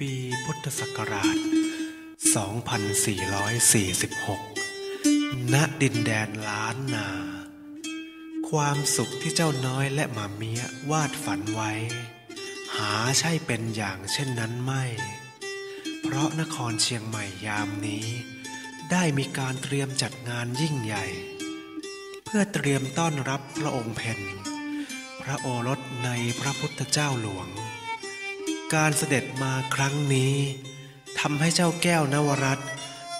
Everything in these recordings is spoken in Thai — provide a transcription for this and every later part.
ปีพุทธศักราช 2446 ณ ดินแดนล้านนา ความสุขที่เจ้าน้อยและหมาเมียวาดฝันไว้ หาใช่เป็นอย่างเช่นนั้นไม่ เพราะนครเชียงใหม่ยามนี้ ได้มีการเตรียมจัดงานยิ่งใหญ่ เพื่อเตรียมต้อนรับพระองค์เพนพระโอรสในพระพุทธเจ้าหลวง การเสด็จมาครั้งนี้ทำให้เจ้าแก้วนวรัต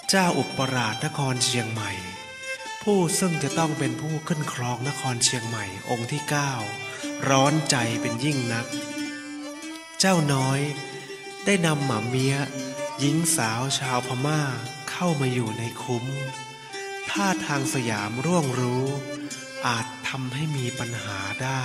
เจ้าอุปราชนครเชียงใหม่ ผู้ซึ่งจะต้องเป็นผู้ขึ้นครองนครเชียงใหม่องค์ที่เก้าร้อนใจเป็นยิ่งนัก เจ้าน้อย ได้นำหมาเมียหญิงสาวชาวพม่าเข้ามาอยู่ในคุ้มท่าทางสยามร่วงรู้ อาจทำให้มีปัญหาได้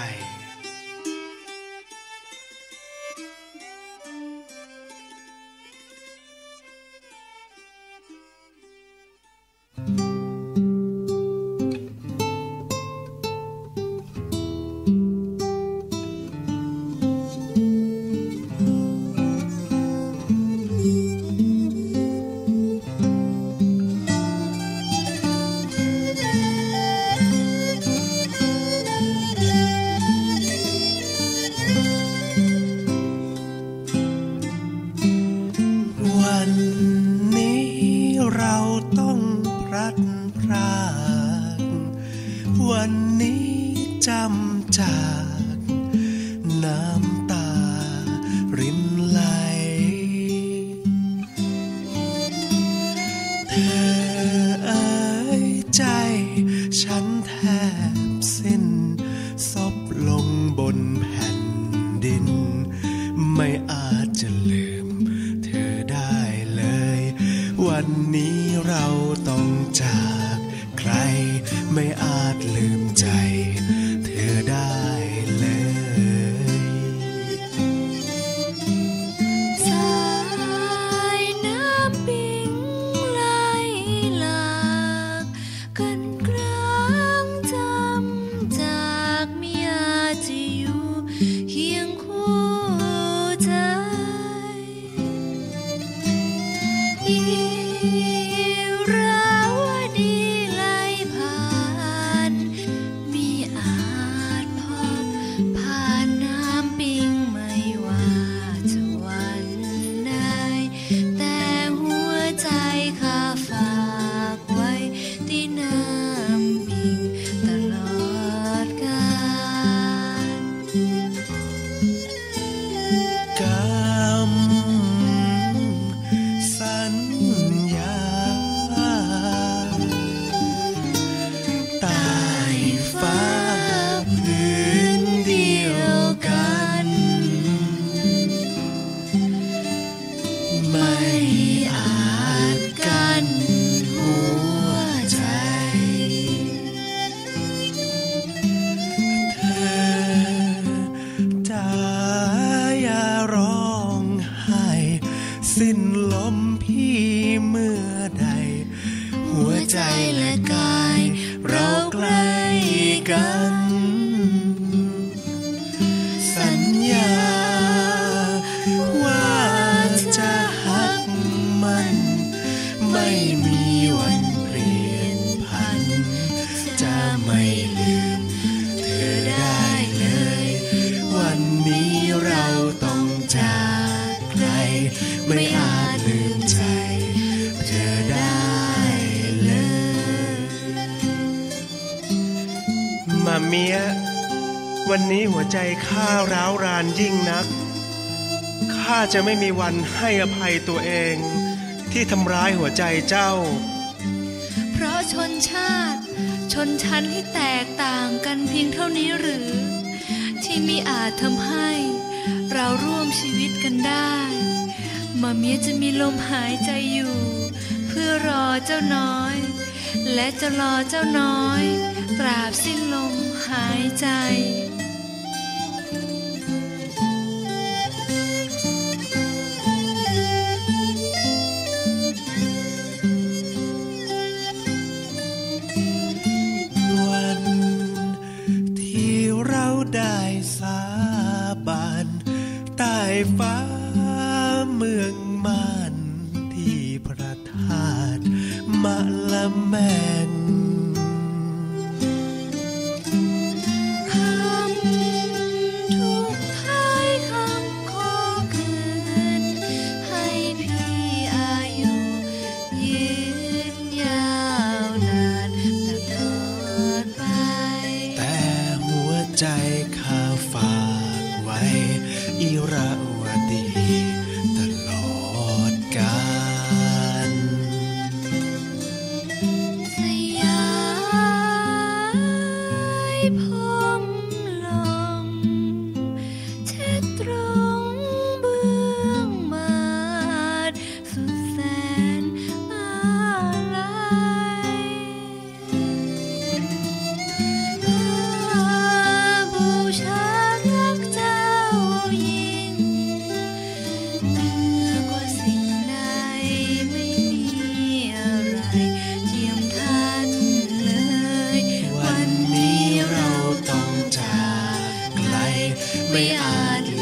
รัดพรากวันนี้จำจากน้ำตารินไหลเธอ ใจและกาย เราใกล้กัน เมียวันนี้หัวใจข้าร้าวรานยิ่งนัก ข้าจะไม่มีวันให้อภัยตัวเองที่ทำร้ายหัวใจเจ้า เพราะชนชาติ ชนชั้นให้แตกต่างกันเพียงเท่านี้หรือ ที่มิอาจทำให้เราร่วมชีวิตกันได้มาเมียจะมีลมหายใจอยู่ เพื่อรอเจ้าน้อย และจะรอเจ้าน้อย ตราบสิ้นลมหายใจวันที่เราได้สาบานใต้ฟ้าเมืองมา man. จลืมใจ